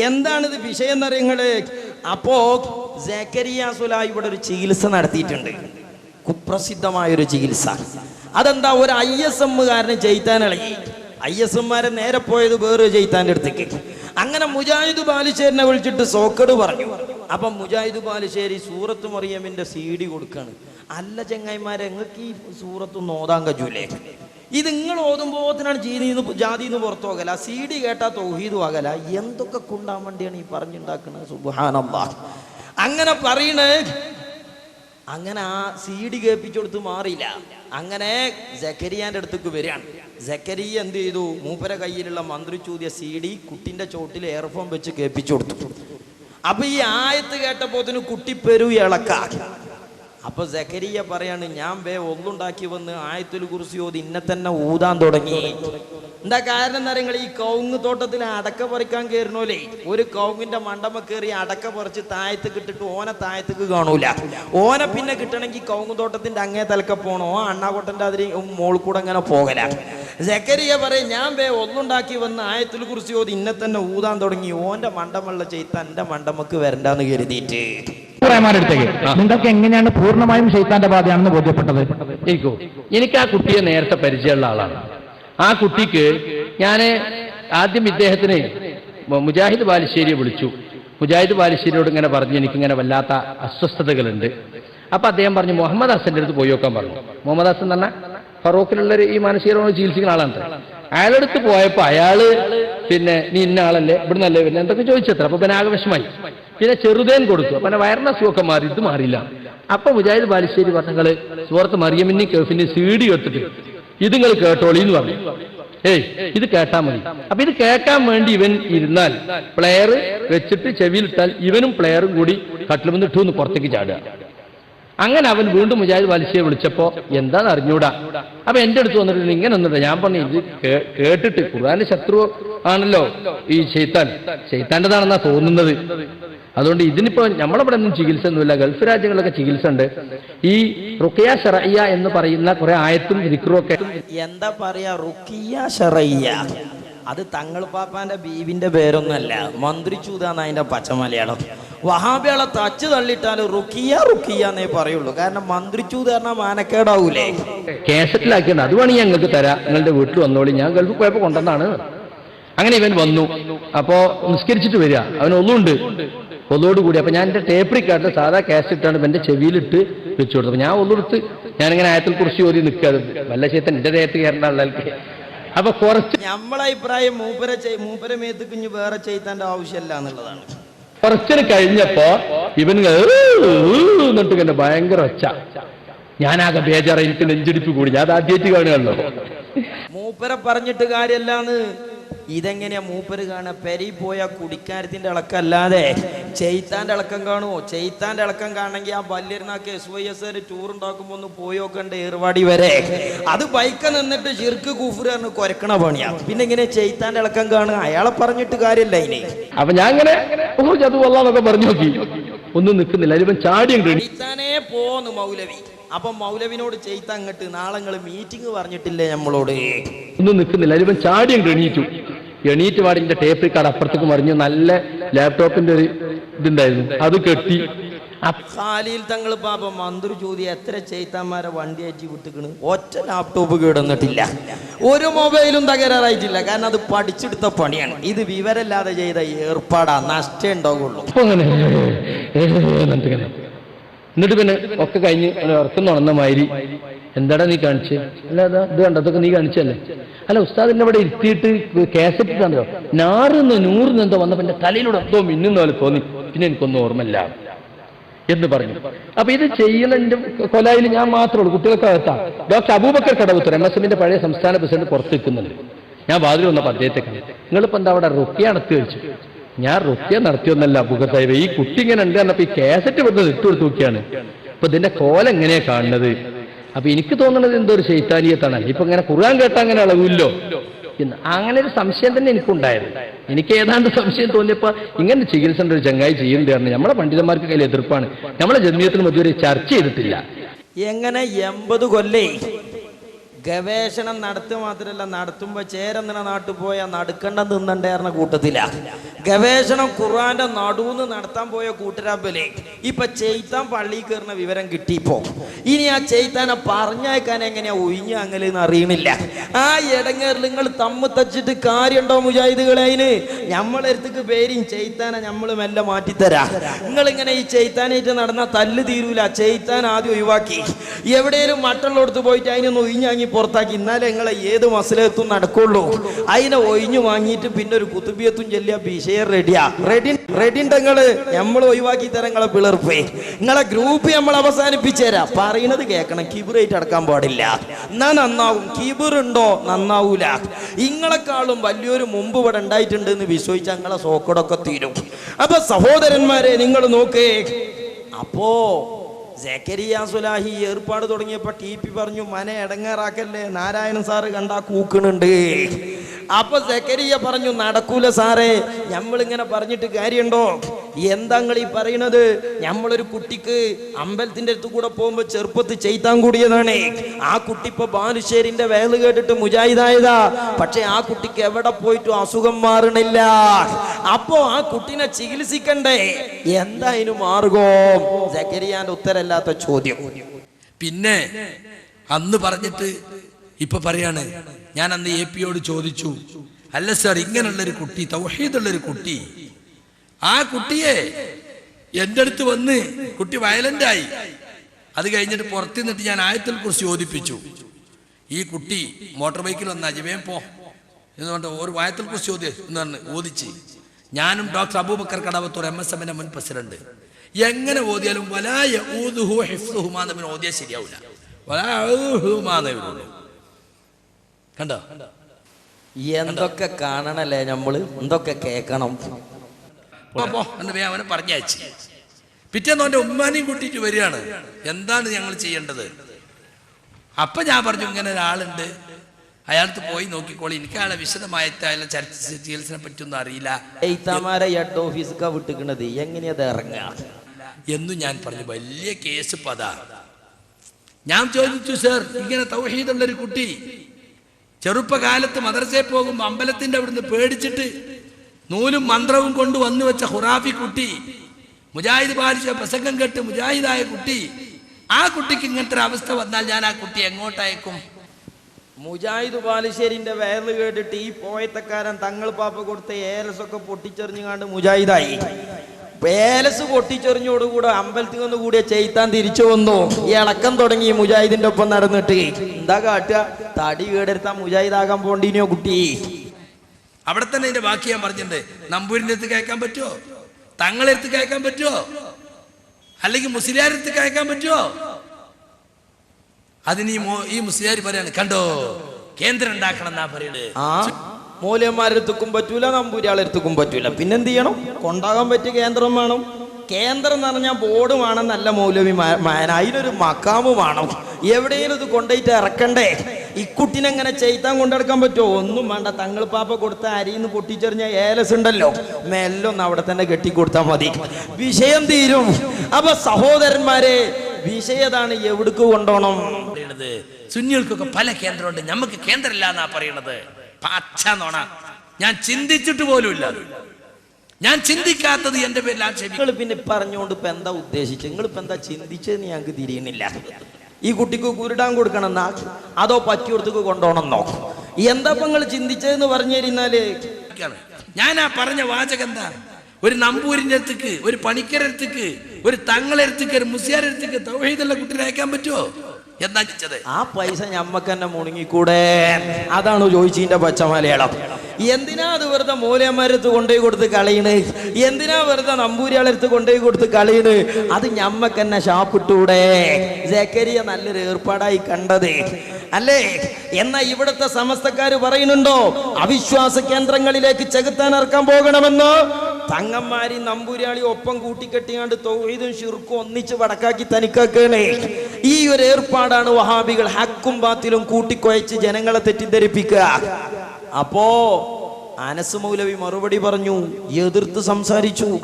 എന്താണിത് വിഷയം എന്നറിയങ്ങൾ അപ്പോ ജക്കരിയ സുലായി ഇവിടെ ഒരു ചികിത്സ നടത്തിയിട്ടുണ്ട്. കുപ്രസിദ്ധമായ ഒരു ചികിത്സ. അതെന്താ ഒരു ഐ എസ് എമ്മുകാരനെ ജയിത്താൻ ഇളകി. ഐ എസ് എമ്മാരെ നേരെ പോയത് വേറൊരു ചെയ്താന്റെ അടുത്തേക്ക്. അങ്ങനെ മുജാഹിദ് ബാലുശ്ശേരിനെ വിളിച്ചിട്ട് സോക്കട് പറഞ്ഞു. അപ്പം മുജാഹിദ് ബാലുശ്ശേരി സൂറത്ത് മറിയമിന്റെ സി ഡി കൊടുക്കാണ്. അല്ല ചെങ്ങായിമാരെ നിങ്ങൾക്ക് ഈ സൂറത്ത് നോതാൻ കഴിയൂലേ? ഇത് നിങ്ങൾ ഓതുമ്പോത്തിനാണ് ജാതി ജാതിന്ന് പുറത്തു പോകല. സി ഡി കേട്ടാ തൗഹീദും ആകല. എന്തൊക്കെ കൊണ്ടാൻ വേണ്ടിയാണ് ഈ പറഞ്ഞുണ്ടാക്കുന്നത് സുബാനമ്മ അങ്ങനെ പറയണേ അങ്ങനെ ആ സി ഡി കേൾപ്പിച്ചു കൊടുത്ത് മാറിയില്ല. അങ്ങനെ ജക്കരിയാന്റെ അടുത്തേക്ക് വരികയാണ്. ജക്കരിയ എന്ത് ചെയ്തു? മൂപ്പര കയ്യിലുള്ള മന്ത്രി ചൂതിയ സി ഡി കുട്ടിന്റെ ചോട്ടിൽ എയർഫോൺ വെച്ച് കേൾപ്പിച്ചു കൊടുത്തു. അപ്പൊ ഈ ആയത്ത് കേട്ടപ്പോത്തിന് കുട്ടി പെരു ഇളക്കാക്കി അപ്പൊ ജക്കരിയ പറയാണ് ഞാൻ വേ ഒന്നുണ്ടാക്കി വന്ന് ആയത്തിൽ കുറിച്ച് ഓതി ഇന്നെ തന്നെ ഊതാൻ തുടങ്ങി. എന്താ കാരണം എന്താ നിങ്ങൾ ഈ കൗങ്ങ് തോട്ടത്തിൽ അടക്ക പറിക്കാൻ കയറണോലേ? ഒരു കൗങ്ങിന്റെ മണ്ടമ കയറി അടക്ക പറിച്ച് താഴത്ത് കിട്ടിട്ട് ഓനെ താഴത്തേക്ക് കാണൂല. ഓനെ പിന്നെ കിട്ടണമെങ്കിൽ കൗങ്ങ് തോട്ടത്തിന്റെ അങ്ങേ തലക്ക പോണോ. അണ്ണാകൊട്ടന്റെ അതിന് മോൾ കൂടെ അങ്ങനെ പോകല. ജക്കരിയ പറയും ഞാൻ വേ ഒന്നുണ്ടാക്കി വന്ന് ആയത്തിൽ കുറിച്ച് ഓതി ഇന്നെ തന്നെ ഊതാൻ തുടങ്ങി. ഓന്റെ മണ്ടമുള്ള ചെയ്ത്ത എന്റെ മണ്ടമക്ക് വരണ്ടെന്ന് കരുതിയിട്ട്. അടുത്തേക്ക് നിങ്ങൾക്ക് എങ്ങനെയാണ് പൂർണമായും ഷെയ്ത്താന്റെ ബാധയാണെന്ന് ബോധ്യപ്പെട്ടത്? എനിക്കോ എനിക്ക് ആ കുട്ടിയെ നേരത്തെ പരിചയമുള്ള ആളാണ്. ആ കുട്ടിക്ക് ഞാൻ ആദ്യം ഇദ്ദേഹത്തിന് മുജാഹിദ് ബാലുശ്ശേരിയെ വിളിച്ചു. മുജാഹിദ് ബാലുശ്ശേരിയോട് ഇങ്ങനെ പറഞ്ഞു എനിക്കിങ്ങനെ വല്ലാത്ത അസ്വസ്ഥതകളുണ്ട്. അപ്പൊ അദ്ദേഹം പറഞ്ഞു മുഹമ്മദ് ഹസന്റെ അടുത്ത് പോയി നോക്കാൻ പറഞ്ഞു. മുഹമ്മദ് ഹസൻ എന്ന് പറഞ്ഞാൽ ഫറൂഖിലുള്ള ഒരു ഈ മാനസിക രോഗം ചികിത്സിക്കുന്ന ആളാണ്. അയാളുടെ അടുത്ത് പോയപ്പോ അയാൾ പിന്നെ നീ ഇന്ന ആളല്ലേ? ഇവിടുന്നല്ലേ? പിന്നെ എന്തൊക്കെ ചോദിച്ചത്ര. അപ്പൊ പിന്നെ ആകെ വിഷമായി പിന്നെ ചെറുതേൻ കൊടുത്തു പിന്നെ വയറിന്റെ അസുഖമൊക്കെ മാറി. ഇത് മാറിയില്ല. അപ്പൊ മുജാഹിദ് ബാലുശ്ശേരി പറഞ്ഞങ്ങൾ സുഹൃത്ത് മറിയമിന്നി കേഫിന് സീഡി എടുത്തിട്ട് ഇത് നിങ്ങൾ കേട്ടോളി എന്ന് പറഞ്ഞു. ഏയ് ഇത് കേട്ടാ മതി. അപ്പൊ ഇത് കേൾക്കാൻ വേണ്ടി ഇവൻ ഇരുന്നാൽ പ്ലെയർ വെച്ചിട്ട് ചെവിയിലിട്ടാൽ ഇവനും പ്ലെയറും കൂടി കട്ടിലുമെന്ന് ഇട്ടു എന്ന് പുറത്തേക്ക് ചാടുക. അങ്ങനെ അവൻ വീണ്ടും മുജാഹിദ് ബാലിശ്ശേരി വിളിച്ചപ്പോ എന്താന്ന് അറിഞ്ഞൂടാ? അപ്പൊ എന്റെ അടുത്ത് വന്നിട്ട് ഇങ്ങനെ ഒന്നിട്ട് ഞാൻ പറഞ്ഞു ഇത് കേട്ടിട്ട് ഖുർആാന്റെ ശത്രു ആണല്ലോ ഈ ചെയ്ത്താൻ ചെയ്ത്താന്റെതാണെന്നാ തോന്നുന്നത്. അതുകൊണ്ട് ഇതിനിപ്പോ നമ്മളിവിടെ ഒന്നും ചികിത്സ ഒന്നുമില്ല ഗൾഫ് രാജ്യങ്ങളിലൊക്കെ ചികിത്സ ഉണ്ട് ഈ റുക്കിയ ഷറയ്യ എന്ന് പറയുന്ന കുറെ ആയത്തും ഒക്കെ എന്താ പറയാ? റുക്കിയ ഷറയ്യ അത് തങ്ങൾ പാപ്പാന്റെ ബീവിന്റെ പേരൊന്നല്ല മന്ത്രിച്ചൂതാന്ന് അതിന്റെ പച്ച മലയാളം. വഹാബികളെ തച്ച് തള്ളിട്ടാൽ റുക്കിയ റുക്കിയ എന്നേ പറയുള്ളൂ. കാരണം മന്ത്രിച്ചൂത് പറഞ്ഞാൽ മാനക്കേടാവൂലേ? കേസറ്റിലാക്കിയുണ്ട് അത് വേണമെങ്കിൽ ഞങ്ങൾക്ക് തരാം. നിങ്ങളുടെ വീട്ടിൽ വന്നോളി. ഞാൻ ഗൾഫ് പോയപ്പോ കൊണ്ടുവന്നാണ് അങ്ങനെ ഇവൻ വന്നു. അപ്പോ നിസ്കരിച്ചിട്ട് വരിക. അവൻ ഒന്നുണ്ട് ഒന്നോട് കൂടി അപ്പൊ ഞാൻ എന്റെ ടേപ്പ് റിക്കാർഡിൽ സാധാ കാസ്റ്റ് ഇട്ടാണ് എന്റെ ചെവിയിലിട്ട് വെച്ചു കൊടുത്തു അപ്പൊ ഞാൻ ഒന്നെടുത്ത് ഞാനിങ്ങനെ ആയത്തിൽ കുറിച്ച് ഓതി നിൽക്കാതെ വല്ല ചേത്തൻ എന്റെ ദേഹത്ത് കയറേണ്ട അപ്പൊ കുറച്ച് നമ്മളെ അഭിപ്രായം മൂപ്പര മൂപ്പര മേത്ത് കുഞ്ഞ് വേറെ ചെയ്താന്റെ ആവശ്യമില്ല എന്നുള്ളതാണ്. കുറച്ചിന് കഴിഞ്ഞപ്പോ ഇവൻ എന്നിട്ട് ഇങ്ങനെ ഭയങ്കര ഒച്ച. ഞാനാകെ ബേജാറ എനിക്ക് നെഞ്ചിടിപ്പ് കൂടി. ഞാൻ ആദ്യമായിട്ട് കാണുകയല്ലോ മൂപ്പര പറഞ്ഞിട്ട് കാര്യമല്ലാന്ന് ഇതെങ്ങനെയാ മൂപ്പര് കാണാ? പെരി പോയ കുടിക്കാരത്തിന്റെ ഇളക്കല്ലാതെ. ചെയ്ത്താന്റെ ഇളക്കം കാണുമോ ചെയ്ത്താന്റെ ഇളക്കം കാണണമെങ്കിൽ ആ ബല്യരുന്നാക്ക് എസ് വൈ എസ് ടൂർ ഉണ്ടാക്കുമ്പോ ഒന്ന് പോയോക്കണ്ട് ഏർവാടി വരെ. അത് ബൈക്ക് നിന്നിട്ട് ഷിർക്ക് കൂഫുര കൊരക്കണ പണിയാ. പിന്നെ ഇങ്ങനെ ചെയ്ത്താന്റെ ഇളക്കം കാണുക? അയാളെ പറഞ്ഞിട്ട് കാര്യമില്ല ഇനി. അപ്പൊ ഞാൻ ഇങ്ങനെ പറഞ്ഞു നോക്കി. ഒന്നും നിൽക്കുന്നില്ല. അതിപ്പം ചാടി അങ്ങോട്ട് എണീ- പോന്ന് മൗലവി. അപ്പൊ മൗലവിനോട് ചെയ്ത അങ്ങട്ട് നാളെ നിങ്ങൾ മീറ്റിംഗ് പറഞ്ഞിട്ടില്ലേ നമ്മളോട് ഒന്നും നിൽക്കുന്നില്ല അതിപ്പം ചാടി എണീറ്റു എണീറ്റ് പാടിന്റെ ടേപ്പ് കാർഡ് അപ്പുറത്തേക്ക് മറിഞ്ഞു നല്ല ലാപ്ടോപ്പിന്റെ ഒരു ഇതുണ്ടായിരുന്നു അത് കെട്ടി ഖാലിയിൽ തങ്ങൾ പാപ മന്ത്രി ചോദ്യം എത്ര ചെയ്ത്താന്മാരെ വണ്ടി അയച്ചു വിട്ടിക്കണ് ഒറ്റ ലാപ്ടോപ്പ് കേടന്നിട്ടില്ല ഒരു മൊബൈലും തകരാറായിട്ടില്ല കാരണം അത് പഠിച്ചെടുത്ത പണിയാണ് ഇത് വിവരമില്ലാതെ ചെയ്ത ഏർപ്പാടാ നഷ്ടേ ഉണ്ടാവുള്ളൂ എന്നിട്ട് പിന്നെ ഒക്കെ കഴിഞ്ഞ് ഉറക്കം തുറന്ന മാതിരി എന്താടാ നീ കാണിച്ച്? അല്ല അതാ ഇത് കണ്ടതൊക്കെ നീ കാണിച്ചല്ലേ അല്ല ഉസ്താദിന്റെ അവിടെ ഇരുത്തിയിട്ട് കാസറ്റ് കണ്ടോ നാറുന്ന് നൂറിന്ന് എന്തോ വന്നപ്പോ എന്റെ തലയിലൂടെ എന്തോ മിന്നുന്ന പോലെ തോന്നി. പിന്നെ എനിക്കൊന്നും ഓർമ്മയില്ല. എന്ന് പറഞ്ഞു. അപ്പൊ ഇത് ചെയ്യലിന്റെ കൊലായിൽ ഞാൻ മാത്രമേ ഉള്ളൂ കുട്ടികൾക്ക് അകത്താ doctor Abubakar Kadavathur M S എമ്മിന്റെ പഴയ സംസ്ഥാന പ്രസിഡന്റ് പുറത്ത് നിൽക്കുന്നുണ്ട്. ഞാൻ വാതിൽ വന്നപ്പോൾ അദ്ദേഹത്തെ കണ്ടു. നിങ്ങളിപ്പോ എന്താ അവിടെ റുക്കിയ നടത്തി വെച്ചു ഞാൻ റുക്കിയ നടത്തിയൊന്നല്ല അബുഖത്തായ ഈ കുട്ടി ഇങ്ങനെ ഉണ്ട് എന്നപ്പോ ഈ കാസറ്റ് ഇവിടുന്ന് ഇട്ട് കൊടുത്ത് നോക്കിയാണ് അപ്പൊ ഇതിന്റെ കോല എങ്ങനെയാ കാണുന്നത്? അപ്പൊ എനിക്ക് തോന്നുന്നത് എന്തോ ഒരു ശൈത്താനീയത്താണ്. ഇപ്പൊ ഇങ്ങനെ ഖുർആൻ കേട്ടാ അങ്ങനെ അളവില്ലോ. എന്ന് അങ്ങനെ ഒരു സംശയം തന്നെ എനിക്കുണ്ടായത്. എനിക്ക് ഏതാണ്ട് സംശയം തോന്നിയപ്പോ ഇങ്ങനെ ചികിത്സ ഒരു ചങ്ങായി ചെയ്യുന്നതാണ് നമ്മളെ പണ്ഡിതന്മാർക്ക് കയ്യിൽ എതിർപ്പാണ്. നമ്മളെ ജന്മീയത്തിന് ഇതുവരെ ചർച്ച ചെയ്തിട്ടില്ല. എങ്ങനെ എൺപത് കൊല്ലേ? ഗവേഷണം നടത്തുക മാത്രമല്ല നടത്തുമ്പോ ചേരന്നിന നാട്ടു പോയാ നടുക്കണ്ട നിന്നണ്ടായിരുന്ന കൂട്ടത്തില. ഗവേഷണം ഖുർആന്റെ നടുന്ന് നടത്താൻ പോയ കൂട്ടരാമ്പലേ ഇപ്പൊ ചെയ്ത്താൻ പള്ളി കയറുന്ന വിവരം കിട്ടിപ്പോ ഇനി ആ ചെയ്ത്താനെ പറഞ്ഞയക്കാൻ എങ്ങനെയാ ഒഴിഞ്ഞു അങ്ങലെന്ന് അറിയണില്ല. ആ ഇടങ്ങേറിൽ നിങ്ങൾ തമ്മ് തച്ചിട്ട് കാര്യമുണ്ടോ മുജാഹിദുകളെ അതിന്? നമ്മളടുത്തേക്ക് പേരും ചെയ്ത്താനെ നമ്മൾ മെല്ലെ മാറ്റിത്തരാ. നിങ്ങൾ ഇങ്ങനെ ഈ ചെയ്ത്താനായിട്ട് നടന്ന തല്ല് തീരൂല. ചെയ്ത്താൻ ആദ്യം ഒഴിവാക്കി. എവിടെയും മറ്റുള്ളടത്ത് പോയിട്ട് അതിനൊന്ന് ഒഴിഞ്ഞാങ്ങി പുറത്താക്കി. എന്നാലേ നിങ്ങളെ ഏത് മസലത്തും നടക്കുള്ളൂ. അതിനെ ഒഴിഞ്ഞു വാങ്ങിയിട്ട് പിന്നെ ഒരു കുത്തുബിയത്തും ചെല്ലിയ വിഷയം റെഡിയാ റെഡി റെഡി നിങ്ങൾ. നമ്മൾ ഒഴിവാക്കി തരാം നിങ്ങളെ പിളർപ്പേ. നിങ്ങളെ ഗ്രൂപ്പ് നമ്മൾ അവസാനിപ്പിച്ചുതരാം പറയണത് കേൾക്കണം. കിബിറായിട്ട് അടക്കാൻ പാടില്ല. എന്നാ നന്നാവും. കിബിർ ഉണ്ടോ? നന്നാവൂല. ഇങ്ങളെക്കാളും വലിയൊരു മുമ്പ് ഇവിടെ ഉണ്ടായിട്ടുണ്ട് എന്ന് വിശ്വസിച്ച നിങ്ങളെ സോക്കടൊക്കെ തീരും. അപ്പൊ സഹോദരന്മാരെ നിങ്ങൾ നോക്കേ. അപ്പോ ജക്കരിയ സുലാഹി ഏർപ്പാട് തുടങ്ങിയപ്പോ ടി പി പറഞ്ഞു മന ഇടങ്ങേറാക്കല്ലേ നാരായണൻ സാറ് കണ്ടാ കൂക്കണുണ്ട്. അപ്പൊ സെക്കരിയ പറഞ്ഞു നടക്കൂല സാറേ. നമ്മളിങ്ങനെ പറഞ്ഞിട്ട് കാര്യമുണ്ടോ എന്താങ്ങൾ ഈ പറയണത്? നമ്മളൊരു കുട്ടിക്ക് അമ്പലത്തിന്റെ അടുത്ത് കൂടെ പോകുമ്പോ ചെറുപ്പത്ത് ചെയ്താൻ കൂടിയതാണ്. ആ കുട്ടി ഇപ്പൊ ബാലുശ്ശേരിന്റെ വേൽ കേട്ടിട്ട് മുജാഹിദായതാ. പക്ഷെ ആ കുട്ടിക്ക് എവിടെ പോയിട്ടും അസുഖം മാറണില്ല. അപ്പോ ആ കുട്ടിനെ ചികിത്സിക്കണ്ടേ? എന്താ അതിന് മാർഗോ? ജക്കരിയാന്റെ ഉത്തരല്ലാത്ത ചോദ്യം. പിന്നെ അന്ന് പറഞ്ഞിട്ട് ഇപ്പൊ പറയാണ് ഞാൻ അന്ന് എ പിയോട് ചോദിച്ചു അല്ല സാർ ഇങ്ങനെയുള്ളൊരു കുട്ടി തൗഹീദുള്ളൊരു കുട്ടി ആ കുട്ടിയെ എന്റെ അടുത്ത് വന്ന് കുട്ടി വയലന്റ് ആയി അത് കഴിഞ്ഞിട്ട് പുറത്തു നിന്നിട്ട് ഞാൻ ആയത്തിൽ കുറിച്ച് ചോദിപ്പിച്ചു ഈ കുട്ടി മോട്ടോർ ബൈക്കിൽ വന്ന അജിമേം പോ. എന്ന് പറഞ്ഞിട്ട് ഒരു വായത്തിൽ കുറിച്ച് ചോദ്യം എന്ന് പറഞ്ഞ് ഓദിച്ച് ഞാനും doctor Abubakar Kadavathur M S എമ്മിന്റെ മുൻ പ്രസിഡന്റ്. എങ്ങനെ ഓതിയാലും വലായ ഊതുഹു ഹിഫ്സുഹുമാന്ന് ഓതിയാൽ ശരിയാവില്ല വലാഹുമാന്നേ വരുള്ളൂ കണ്ടോ? എന്തൊക്കെ കാണണല്ലേ നമ്മൾ? എന്തൊക്കെ കേക്കണം? അപ്പോ അവനെ പറഞ്ഞയച്ചു. പിറ്റേന്ന് അവന്റെ ഉമ്മാനെയും കൂട്ടിയിട്ട് വരികയാണ്. എന്താണ് ഞങ്ങൾ ചെയ്യേണ്ടത്? അപ്പൊ ഞാൻ പറഞ്ഞു ഇങ്ങനെ ഒരാളുണ്ട്. അയാൾക്ക് പോയി നോക്കിക്കോളി. എനിക്ക് അയാളെ ചർച്ച ചികിത്സനെ പറ്റിയൊന്നും അറിയില്ല. എയ്ത്താമാരെ ഹെഡ് ഓഫീസൊക്കെ വിട്ടിക്കണത്. എങ്ങനെയത് ഇറങ്ങുക എന്നും ഞാൻ പറഞ്ഞു വലിയ കേസ് പതാ ഞാൻ ചോദിച്ചു സർ ഇങ്ങനെ തൗഹീദുള്ള ഒരു കുട്ടി ചെറുപ്പകാലത്ത് മദർസയിൽ പോകുമ്പോൾ അമ്പലത്തിന്റെ അവിടുന്ന് പേടിച്ചിട്ട് നൂലും മന്ത്രവും കൊണ്ട് വന്നു വെച്ച ഹുറാഫി കുട്ടി മുജാഹിദ് പാലിച്ച പ്രസംഗം കേട്ട് മുജാഹിദായ കുട്ടി ആ കുട്ടിക്ക് ഇങ്ങനത്തെ അവസ്ഥ വന്നാൽ ഞാൻ ആ കുട്ടി എങ്ങോട്ടയക്കും? മുജാഹിദ് ബാലുശ്ശേരിന്റെ വേർന്ന് കേട്ടിട്ട് ഈ പോയത്തക്കാരൻ തങ്ങൾ പാപ്പ കൊടുത്ത ഏലസൊക്കെ പൊട്ടിച്ചെറിഞ്ഞുകാണ്ട് മുജാഹിദായി. ഏലസ് പൊട്ടിച്ചെറിഞ്ഞോടുകൂടെ അമ്പലത്തിൽ നിന്ന് കൂടിയ ചെയ്ത്താൻ തിരിച്ചു വന്നു. ഈ ഇളക്കം തുടങ്ങി മുജാഹിദിന്റെ ഒപ്പം നടന്നിട്ട്. എന്താ കാട്ടുക? തടി കേടെടുത്താ മുജാഹിദാകാൻ പോണ്ടിനോ കുട്ടി? അവിടെ തന്നെ ഇതിന്റെ ബാക്കി ഞാൻ പറഞ്ഞിട്ടുണ്ട്. നമ്പൂരിന്റെ അടുത്ത് കേൾക്കാൻ പറ്റുമോ തങ്ങളെ അടുത്ത് കേൾക്കാൻ പറ്റുമോ അല്ലെങ്കിൽ മുസ്ലിയാരുടെ അടുത്ത് കേൾക്കാൻ പറ്റുമോ അതിന് ഈ മുസ്ലിയാർ പറയാണ് കണ്ടോ? കേന്ദ്രം ഉണ്ടാക്കണം എന്നാ പറയുന്നത് ആ. മൂല്യന്മാരെടുത്തുക്കും പറ്റൂല നമ്പൂരിയാളെടുത്തുക്കും പറ്റൂല. പിന്നെന്ത് ചെയ്യണം? കൊണ്ടാകാൻ പറ്റിയ കേന്ദ്രം വേണം. കേന്ദ്രം എന്ന് പറഞ്ഞാൽ ബോർഡ് നല്ല മൗലവി അതിനൊരു മക്കാമ് വേണം. എവിടെയെങ്കിലും ഇത് കൊണ്ടുപോയിട്ട് ഇറക്കണ്ടേ? ഇക്കുട്ടിനെ എങ്ങനെ ചെയ്താൻ കൊണ്ടെടുക്കാൻ പറ്റുമോ? ഒന്നും വേണ്ട. തങ്ങൾ പാപ്പ കൊടുത്ത അരിന്ന് പൊട്ടിച്ചെറിഞ്ഞ ഏലസ് ഉണ്ടല്ലോ. മെല്ലൊന്ന് അവിടെ തന്നെ കെട്ടി കൊടുത്താൽ മതി. വിഷയം തീരും. അപ്പൊ സഹോദരന്മാരെ വിഷയതാണ് എവിടേക്ക് കൊണ്ടോണം സുന്നികൾക്കൊക്കെ പല കേന്ദ്രമുണ്ട്. നമുക്ക് കേന്ദ്രമില്ല എന്നാ പറയണത്? പച്ച നോണ ഞാൻ ചിന്തിച്ചിട്ട് പോലും ഇല്ല ഞാൻ ചിന്തിക്കാത്തത് എന്റെ പേരിൽ ആക്ഷേപിക്കും. നിങ്ങൾ പിന്നെ പറഞ്ഞുകൊണ്ട് ഇപ്പൊ എന്താ ഉദ്ദേശിച്ചത്? നിങ്ങൾ ഇപ്പൊ എന്താ ചിന്തിച്ചതെന്ന് ഞങ്ങൾക്ക് തിരിയുന്നില്ല. ഈ കുട്ടിക്ക് കുരുടാൻ കൊടുക്കണമെന്നാ അതോ പറ്റിയോടത്തേക്ക് നോക്കും എന്താ ഇപ്പൊ നിങ്ങൾ ചിന്തിച്ചതെന്ന് പറഞ്ഞു തരുന്നാൽ ഞാൻ ആ പറഞ്ഞ വാചകം എന്താ? ഒരു നമ്പൂരിന്റെ അടുത്തേക്ക് ഒരു പണിക്കരടുത്തേക്ക് ഒരു തങ്ങളെടുത്തേക്ക് ഒരു മുസിയാരത്തേക്ക് തൗഹീദുള്ള കുട്ടിനെ അയക്കാൻ പറ്റുമോ എന്നാ ചിച്ചത് ആ പൈസ ഞമ്മക്ക് തന്നെ മുണുങ്ങിക്കൂടെ? അതാണ് ചോദിച്ചതിന്റെ പച്ച മലയാളം എന്തിനാ അത് വെറുതെ മൂലയന്മാരെടുത്ത് കൊണ്ടുപോയി കൊടുത്ത് കളയണ്? എന്തിനാ വെറുതെ നമ്പൂരിയാളെടുത്ത് കൊണ്ടുപോയി കൊടുത്ത് കളയണ്? അത് ഞമ്മക്ക് തന്നെ ഷാപ്പിട്ടൂടെ? ജക്കരിയ നല്ലൊരു ഏർപ്പാടായി കണ്ടത്. അല്ലേ? എന്നാ ഇവിടുത്തെ സമസ്തക്കാര് പറയുന്നുണ്ടോ? അവിശ്വാസ കേന്ദ്രങ്ങളിലേക്ക് ചെകുത്താൻ ഇറക്കാൻ പോകണമെന്ന്? തങ്ങന്മാരി നമ്പൂരാളി ഒപ്പം കൂട്ടിക്കെട്ടിയാണ്ട് തൊഴുതും ഷിർക്കും ഒന്നിച്ച് വടക്കാക്കി തനിക്കാക്കണേ. ഈ ഒരു ഏർപ്പാടാണ് വഹാബികൾ ഹക്കും ബാത്തിലും കൂട്ടിക്കൊയച്ച് ജനങ്ങളെ തെറ്റിദ്ധരിപ്പിക്കുക. അപ്പോ അനസ് മൗലവി മറുപടി പറഞ്ഞു എതിർത്ത് സംസാരിച്ചു.